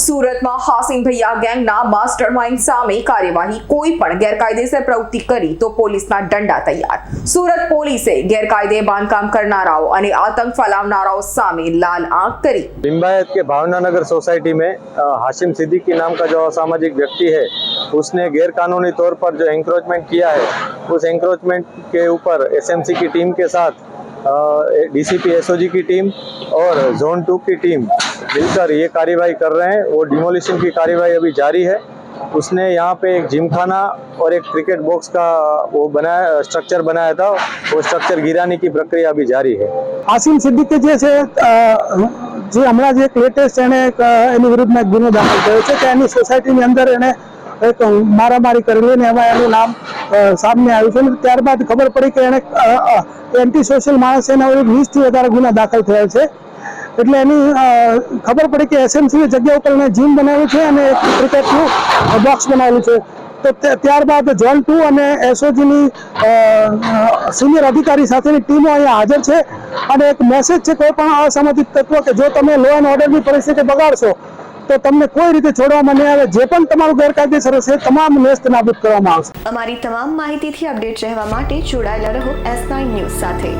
સુરતમાં હાસિમ ભૈયા ગેંગના master mind સામે કાર્યવાહી કોઈ પણ ગેરકાયદેસર પ્રવૃત્તિ કરી તો પોલીસના દંડા તૈયાર સુરત પોલીસે ગેરકાયદે બાંધકામ કરનારાઓ અને આતંક ફેલાવનારાઓ સામે લાલ આંખ કરી लिम्बायत के भावना नगर सोसाइटी में अ, हाशिम सिद्दीकी नाम का जो असामाजिक व्यक्ति है उसने गैर कानूनी तौर पर जो एंक्रोचमेंट किया है उस एंक्रोचमेंट के ऊपर एसएमसी की टीम के साथ डीसीपी एसओजी की टीम और जोन टू की टीम मिलकर ये कार्यवाही कर रहे हैं वो डिमोलिशन की कार्यवाही अभी जारी है उसने यहाँ पे एक जिमखाना और एक क्रिकेट बॉक्स का वो बनाया स्ट्रक्चर बनाया था वो स्ट्रक्चर गिराने की प्रक्रिया अभी जारी है આસિમ સિદ્દીકી જે છે અ, જે હમણાં જે એક લેટેસ્ટ એને એક, અ, એની વિરુદ્ધમાં એક ગુનો દાખલ થયો છે કે એની સોસાયટીની અંદર એને એક મારામારી કરેલી ને એમાં એનું નામ અ, સામે આવ્યું છે અને ત્યારબાદ ખબર પડી કે એને એન્ટી સોશિયલ માણસ એના વિરુદ્ધ વીસથી વધારે ગુના દાખલ થયા છે એટલે એની ખબર પડી કે એસએમસીની જગ્યા ઉપર એને જીમ બનાવ્યું છે અને એક ક્રિકેટનું બોક્સ બનાવેલું છે. તો ત્યારબાદ ઝોન ટુ અને એસઓજીની સિનિયર અધિકારી સાથેની ટીમો અહીંયા હાજર છે. અને એક મેસેજ છે, કોઈ પણ અસામાજિક તત્વ કે જો તમે લો એન્ડ ઓર્ડરની પરિસ્થિતિ બગાડશો, તો તમને કોઈ રીતે છોડવામાં નહીં આવે. જે પણ તમારું ગેરકાયદેસર હશે, તમામ નેસ્ત નાબૂદ કરવામાં આવશે. અમારી તમામ માહિતીથી અપડેટ રહેવા માટે જોડાયેલા રહો એસ નાઇન ન્યૂઝ સાથે.